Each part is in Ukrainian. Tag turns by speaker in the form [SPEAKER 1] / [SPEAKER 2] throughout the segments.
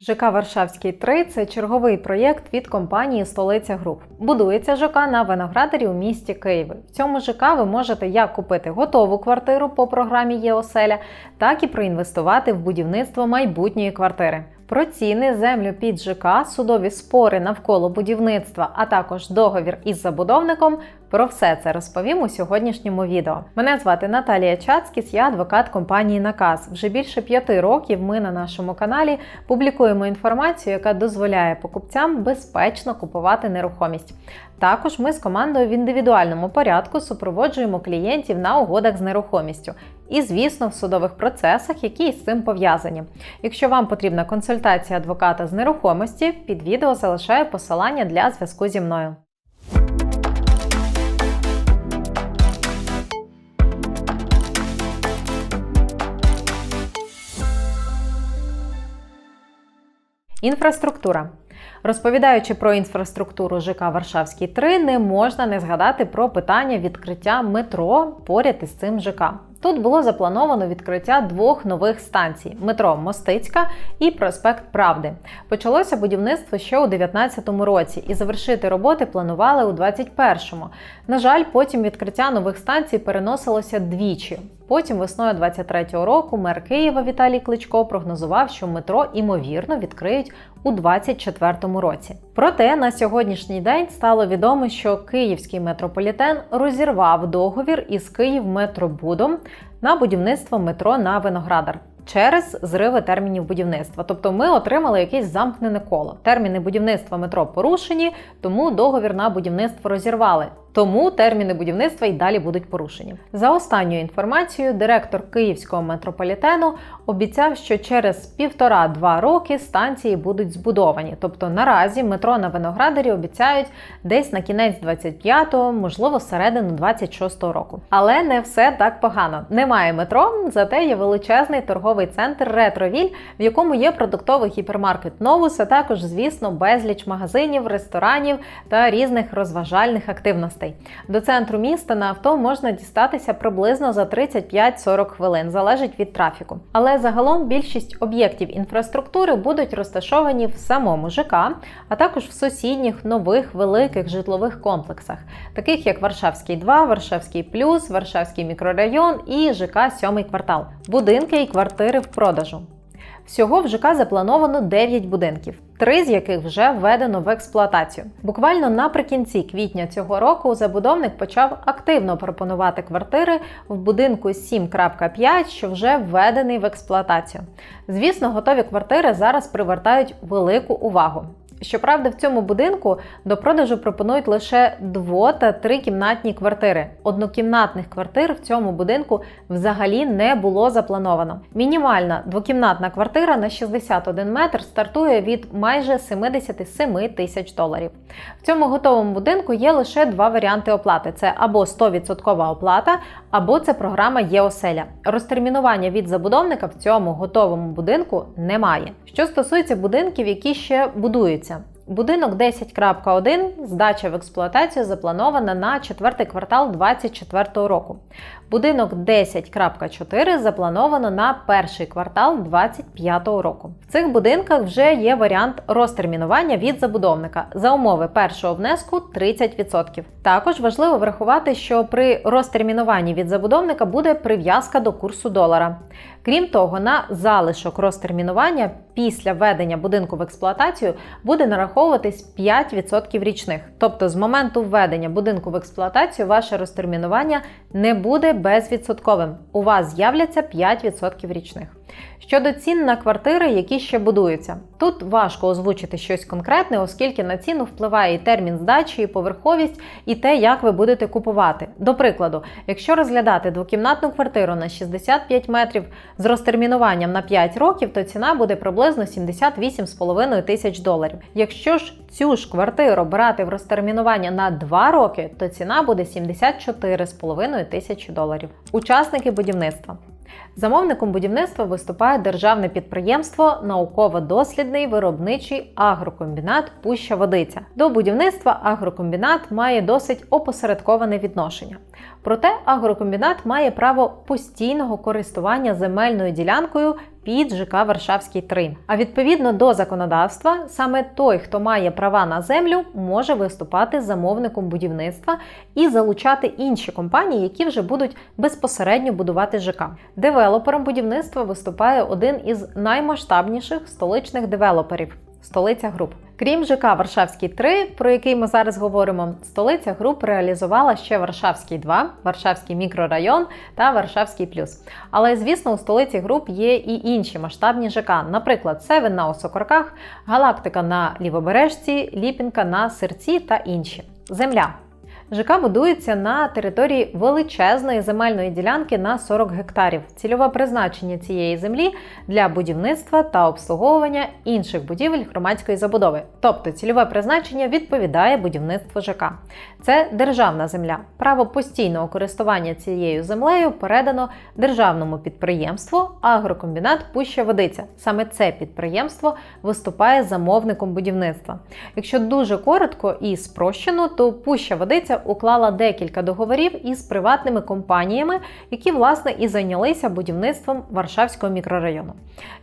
[SPEAKER 1] ЖК Варшавський 3 це черговий проєкт від компанії Столиця Груп. Будується ЖК на Виноградарі у місті Києві. В цьому ЖК ви можете як купити готову квартиру по програмі ЄОСЕЛЯ, так і проінвестувати в будівництво майбутньої квартири. Про ціни, землю під ЖК, судові спори навколо будівництва, а також договір із забудовником. Про все це розповім у сьогоднішньому відео. Мене звати Наталія Чацкіс, я адвокат компанії Наказ. Вже більше п'яти років ми на нашому каналі публікуємо інформацію, яка дозволяє покупцям безпечно купувати нерухомість. Також ми з командою в індивідуальному порядку супроводжуємо клієнтів на угодах з нерухомістю. І, звісно, в судових процесах, які з цим пов'язані. Якщо вам потрібна консультація адвоката з нерухомості, під відео залишаю посилання для зв'язку зі мною. Інфраструктура. Розповідаючи про інфраструктуру ЖК Варшавський 3, не можна не згадати про питання відкриття метро поряд із цим ЖК. Тут було заплановано відкриття двох нових станцій: метро Мостицька і Проспект Правди. Почалося будівництво ще у 2019 році, і завершити роботи планували у 2021. На жаль, потім відкриття нових станцій переносилося двічі. Потім весною 23-го року мер Києва Віталій Кличко прогнозував, що метро імовірно відкриють у 2024 році. Проте на сьогоднішній день стало відомо, що київський метрополітен розірвав договір із Київметробудом на будівництво метро на Виноградар. Через зриви термінів будівництва, тобто ми отримали якесь замкнене коло. Терміни будівництва метро порушені, тому договір на будівництво розірвали. Тому терміни будівництва й далі будуть порушені. За останньою інформацією, директор Київського метрополітену обіцяв, що через півтора-два роки станції будуть збудовані. Тобто наразі метро на Виноградарі обіцяють десь на кінець 25-го, можливо, середину 26-го року. Але не все так погано. Немає метро, зате є величезний торговий центр Ретровіль, в якому є продуктовий гіпермаркет Новус, а також, звісно, безліч магазинів, ресторанів та різних розважальних активностей. До центру міста на авто можна дістатися приблизно за 35-40 хвилин, залежить від трафіку. Але загалом більшість об'єктів інфраструктури будуть розташовані в самому ЖК, а також в сусідніх нових великих житлових комплексах, таких як Варшавський 2, Варшавський Плюс, Варшавський мікрорайон і ЖК Сьомий квартал, будинки і квартири в продажу. Всього в ЖК заплановано 9 будинків, три з яких вже введено в експлуатацію. Буквально наприкінці квітня цього року забудовник почав активно пропонувати квартири в будинку 7.5, що вже введений в експлуатацію. Звісно, готові квартири зараз привертають велику увагу. Щоправда, в цьому будинку до продажу пропонують лише дво- та трикімнатні квартири. Однокімнатних квартир в цьому будинку взагалі не було заплановано. Мінімальна двокімнатна квартира на 61 метр стартує від майже 77 тисяч доларів. В цьому готовому будинку є лише два варіанти оплати: це або 100% оплата, або це програма ЄОСЕЛЯ. Розтермінування від забудовника в цьому готовому будинку немає. Що стосується будинків, які ще будуються. Будинок 10.1 здача в експлуатацію запланована на четвертий квартал 2024 року. Будинок 10.4 заплановано на перший квартал 2025 року. В цих будинках вже є варіант розтермінування від забудовника за умови першого внеску 30%. Також важливо врахувати, що при розтермінуванні від забудовника буде прив'язка до курсу долара. Крім того, на залишок розтермінування після введення будинку в експлуатацію буде нараховуватись 5% річних. Тобто з моменту введення будинку в експлуатацію ваше розтермінування не буде безвідсотковим. У вас з'являться 5% річних. Щодо цін на квартири, які ще будуються, тут важко озвучити щось конкретне, оскільки на ціну впливає і термін здачі, і поверховість, і те, як ви будете купувати. До прикладу, якщо розглядати двокімнатну квартиру на 65 метрів з розтермінуванням на 5 років, то ціна буде приблизно 78,5 тисяч доларів. Якщо ж цю ж квартиру брати в розтермінування на 2 роки, то ціна буде 74,5 тисячі доларів. Учасники будівництва. Замовником будівництва виступає державне підприємство Науково-дослідний виробничий агрокомбінат Пуща Водиця. До будівництва агрокомбінат має досить опосередковане відношення. Проте агрокомбінат має право постійного користування земельною ділянкою під ЖК Варшавський 3. А відповідно до законодавства, саме той, хто має права на землю, може виступати замовником будівництва і залучати інші компанії, які вже будуть безпосередньо будувати ЖК. Девелопером будівництва виступає один із наймасштабніших столичних девелоперів столиця груп. Крім ЖК Варшавський 3, про який ми зараз говоримо, столиця груп реалізувала ще Варшавський 2, Варшавський мікрорайон та Варшавський плюс. Але звісно, у столиці груп є і інші масштабні ЖК, наприклад, Севен на Осокорках, Галактика на Лівобережці, Ліпінка на Серці та інші. Земля. ЖК будується на території величезної земельної ділянки на 40 гектарів. Цільове призначення цієї землі для будівництва та обслуговування інших будівель громадської забудови. Тобто цільове призначення відповідає будівництву ЖК. Це державна земля. Право постійного користування цією землею передано державному підприємству Агрокомбінат Пуща Водиця. Саме це підприємство виступає замовником будівництва. Якщо дуже коротко і спрощено, то Пуща Водиця уклала декілька договорів із приватними компаніями, які власне і зайнялися будівництвом Варшавського мікрорайону.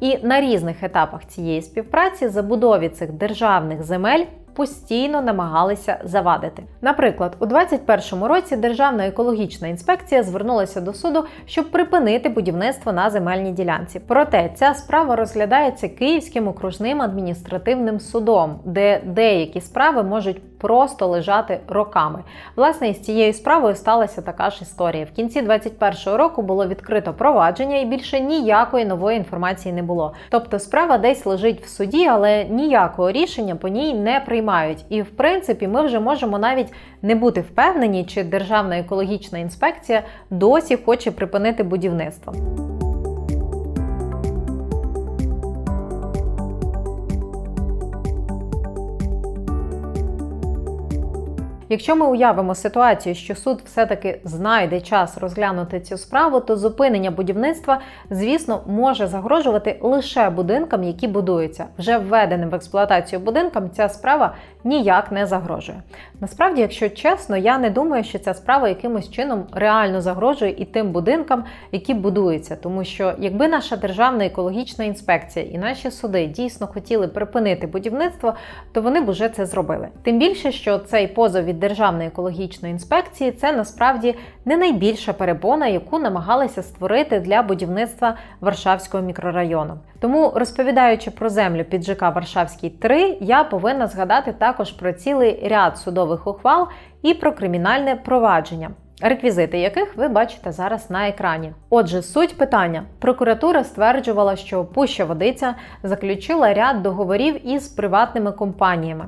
[SPEAKER 1] І на різних етапах цієї співпраці забудові цих державних земель постійно намагалися завадити. Наприклад, у 2021 році Державна екологічна інспекція звернулася до суду, щоб припинити будівництво на земельній ділянці. Проте ця справа розглядається Київським окружним адміністративним судом, де деякі справи можуть просто лежати роками. Власне, із цією справою сталася така ж історія. В кінці 2021 року було відкрито провадження, і більше ніякої нової інформації не було. Тобто справа десь лежить в суді, але ніякого рішення по ній не приймають. І в принципі, ми вже можемо навіть не бути впевнені, чи Державна екологічна інспекція досі хоче припинити будівництво. Якщо ми уявимо ситуацію, що суд все-таки знайде час розглянути цю справу, то зупинення будівництва, звісно, може загрожувати лише будинкам, які будуються. Вже введеним в експлуатацію будинкам ця справа ніяк не загрожує. Насправді, якщо чесно, я не думаю, що ця справа якимось чином реально загрожує і тим будинкам, які будуються, тому що якби наша державна екологічна інспекція і наші суди дійсно хотіли припинити будівництво, то вони б уже це зробили. Тим більше, що цей позов від Державної екологічної інспекції це насправді не найбільша перепона, яку намагалися створити для будівництва Варшавського мікрорайону. Тому, розповідаючи про землю під ЖК Варшавський 3, я повинна згадати також про цілий ряд судових ухвал і про кримінальне провадження. Реквізити яких ви бачите зараз на екрані. Отже, суть питання: прокуратура стверджувала, що Пуща Водиця заключила ряд договорів із приватними компаніями.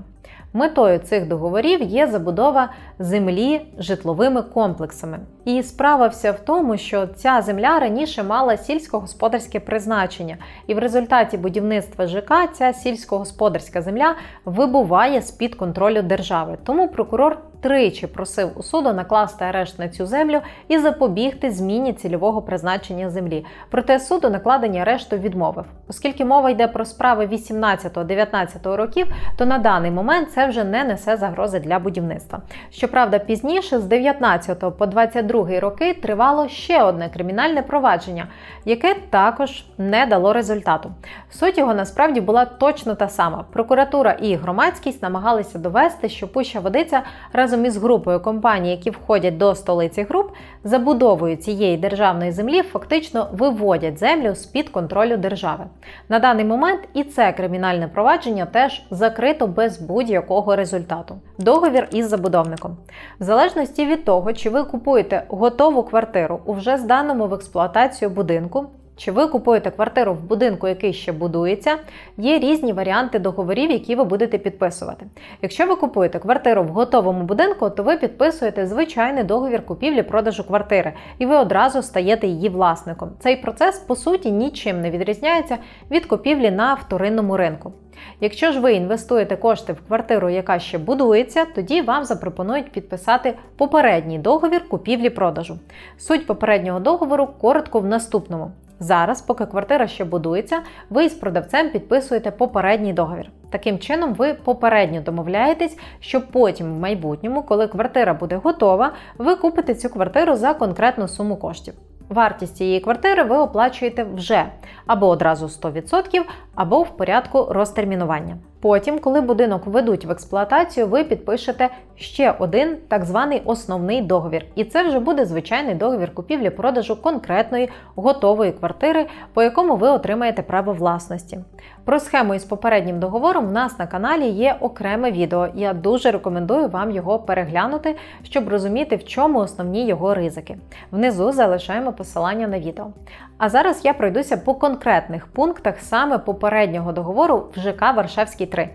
[SPEAKER 1] Метою цих договорів є забудова землі житловими комплексами. І справа вся в тому, що ця земля раніше мала сільськогосподарське призначення, і в результаті будівництва ЖК ця сільськогосподарська земля вибуває з під контролю держави. Тому прокурор тричі просив у суду накласти арешт на цю землю і запобігти зміні цільового призначення землі. Проте суду накладення арешту відмовив. Оскільки мова йде про справи 18-19 років, то на даний момент це вже не несе загрози для будівництва. Щоправда, пізніше з 19 по 22 роки тривало ще одне кримінальне провадження, яке також не дало результату. Суть його насправді була точно та сама. Прокуратура і громадськість намагалися довести, що Пуща Водиця разом із групою компаній, які входять до столиці груп, забудовою цієї державної землі фактично виводять землю з під контролю держави. На даний момент і це кримінальне провадження теж закрито без будь-якого результату. Договір із забудовником. В залежності від того, чи ви купуєте готову квартиру у вже зданому в експлуатацію будинку. Чи ви купуєте квартиру в будинку, який ще будується, є різні варіанти договорів, які ви будете підписувати. Якщо ви купуєте квартиру в готовому будинку, то ви підписуєте звичайний договір купівлі-продажу квартири, і ви одразу стаєте її власником. Цей процес, по суті, нічим не відрізняється від купівлі на вторинному ринку. Якщо ж ви інвестуєте кошти в квартиру, яка ще будується, тоді вам запропонують підписати попередній договір купівлі-продажу. Суть попереднього договору коротко в наступному. Зараз, поки квартира ще будується, ви із продавцем підписуєте попередній договір. Таким чином, ви попередньо домовляєтесь, що потім в майбутньому, коли квартира буде готова, ви купите цю квартиру за конкретну суму коштів. Вартість цієї квартири ви оплачуєте вже або одразу 100%, або в порядку розтермінування. Потім, коли будинок введуть в експлуатацію, ви підпишете ще один так званий основний договір. І це вже буде звичайний договір купівлі-продажу конкретної готової квартири, по якому ви отримаєте право власності. Про схему із попереднім договором в нас на каналі є окреме відео. Я дуже рекомендую вам його переглянути, щоб розуміти, в чому основні його ризики. Внизу залишаємо посилання на відео. А зараз я пройдуся по конкретних пунктах саме попереднього договору в ЖК Варшавський 3.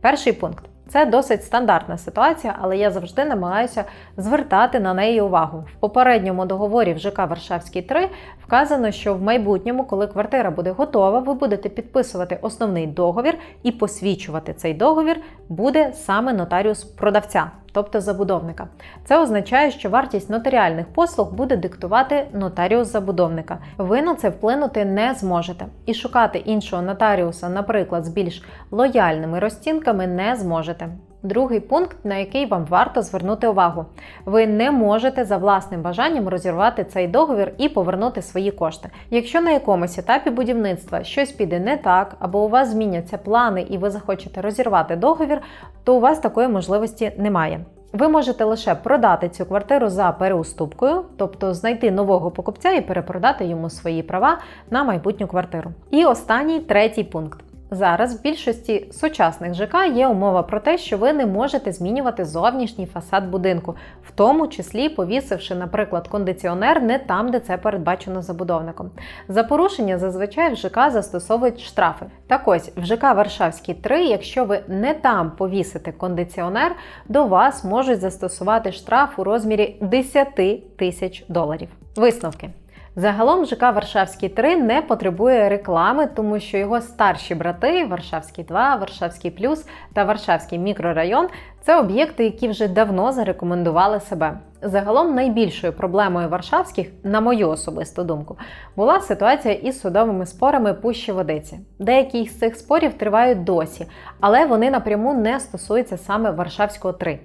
[SPEAKER 1] Перший пункт. Це досить стандартна ситуація, але я завжди намагаюся звертати на неї увагу. В попередньому договорі в ЖК Варшавський 3 вказано, що в майбутньому, коли квартира буде готова, ви будете підписувати основний договір і посвідчувати цей договір буде саме нотаріус продавця, тобто забудовника. Це означає, що вартість нотаріальних послуг буде диктувати нотаріус забудовника. Ви на це вплинути не зможете. І шукати іншого нотаріуса, наприклад, з більш лояльними розцінками, не зможете. Другий пункт, на який вам варто звернути увагу: ви не можете за власним бажанням розірвати цей договір і повернути свої кошти. Якщо на якомусь етапі будівництва щось піде не так, або у вас зміняться плани і ви захочете розірвати договір, то у вас такої можливості немає. Ви можете лише продати цю квартиру за переуступкою, тобто знайти нового покупця і перепродати йому свої права на майбутню квартиру. І останній третій пункт. Зараз в більшості сучасних ЖК є умова про те, що ви не можете змінювати зовнішній фасад будинку, в тому числі повісивши, наприклад, кондиціонер не там, де це передбачено забудовником. За порушення зазвичай в ЖК застосовують штрафи. Так ось в ЖК Варшавський 3, якщо ви не там повісите кондиціонер, до вас можуть застосувати штраф у розмірі 10 тисяч доларів. Висновки. Загалом ЖК Варшавський 3 не потребує реклами, тому що його старші брати Варшавський 2, Варшавський Плюс та Варшавський мікрорайон це об'єкти, які вже давно зарекомендували себе. Загалом найбільшою проблемою Варшавських, на мою особисту думку, була ситуація із судовими спорами Пущі Водиці. Деякі з цих спорів тривають досі, але вони напряму не стосуються саме Варшавського 3.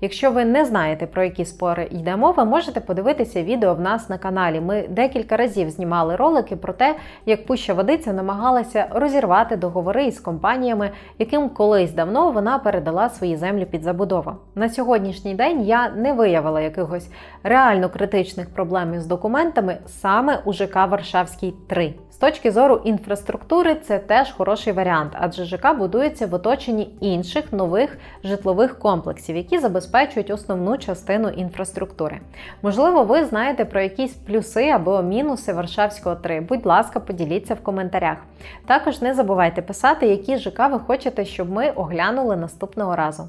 [SPEAKER 1] Якщо ви не знаєте, про які спори йде мова, можете подивитися відео в нас на каналі. Ми декілька разів знімали ролики про те, як Пуща Водиця намагалася розірвати договори із компаніями, яким колись давно вона передала свої землі під забудову. На сьогоднішній день я не виявила якихось реально критичних проблем із документами саме у ЖК Варшавський 3. З точки зору інфраструктури, це теж хороший варіант, адже ЖК будується в оточенні інших нових житлових комплексів, які забезпечують основну частину інфраструктури. Можливо, ви знаєте про якісь плюси або мінуси Варшавського 3. Будь ласка, поділіться в коментарях. Також не забувайте писати, які ЖК ви хочете, щоб ми оглянули наступного разу.